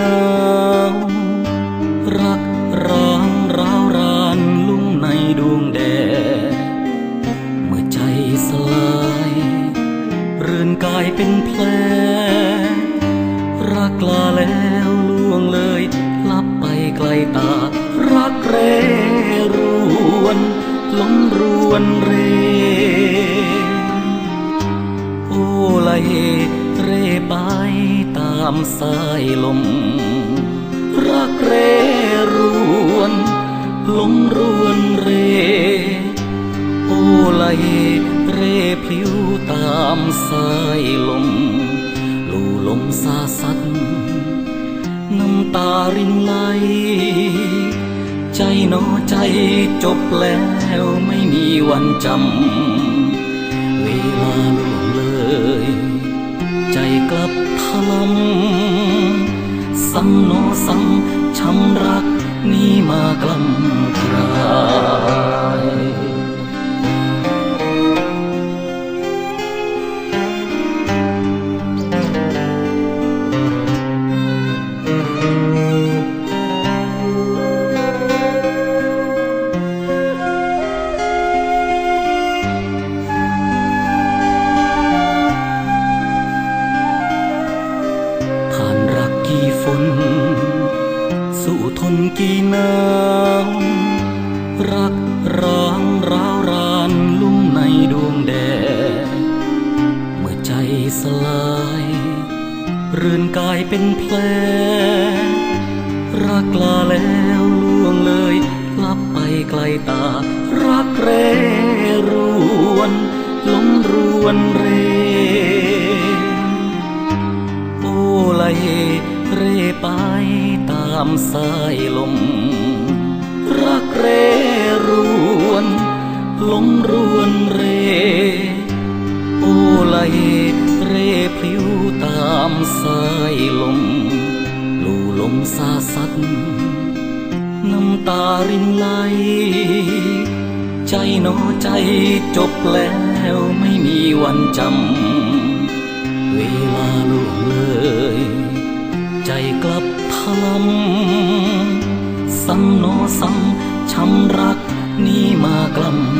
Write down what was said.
นาวรักร้างร้าวรานลุ่มในดวงแดดเมื่อใจสลายเรือนกายเป็นแผลรักลาแล้วล่วงเลยลับไปไกลตา รักเรรวนล้มรวนเร โอละเฮเร่ไปามสายลม รักเรรวนลมรวนเร โอลเฮเร่พลิ้วตามสายลม ลูลมซาสัดน้ำตารินไหล ใจนอใจจบแล้วไม่มีวันจำ เวลาล่วงเลย บถลำซ้ำโนสัมช้ำรักนี้มากลำ น สู้ทนกี่หนาวรักร้างร้าวรานลุ่มในดวงแดดเมื่อใจสลายเรือนกายเป็นแผลรักลาแล้วล่วงเลยลับไปไกลตา รักเรรวนล้มรวนเร โอละเฮ เร่ไปตามสายลม รักเรรวนลมรวนเร โอละเฮเร่พลิ้วตามสายลม ลู่ลมซาสัดน้ำตารินไหล ใจหนอใจจบแล้วไม่มีวันจำ เวลาล่วงเลย กลับถลำซ้ำโนซ้ำช้ำรักนี้มากลำ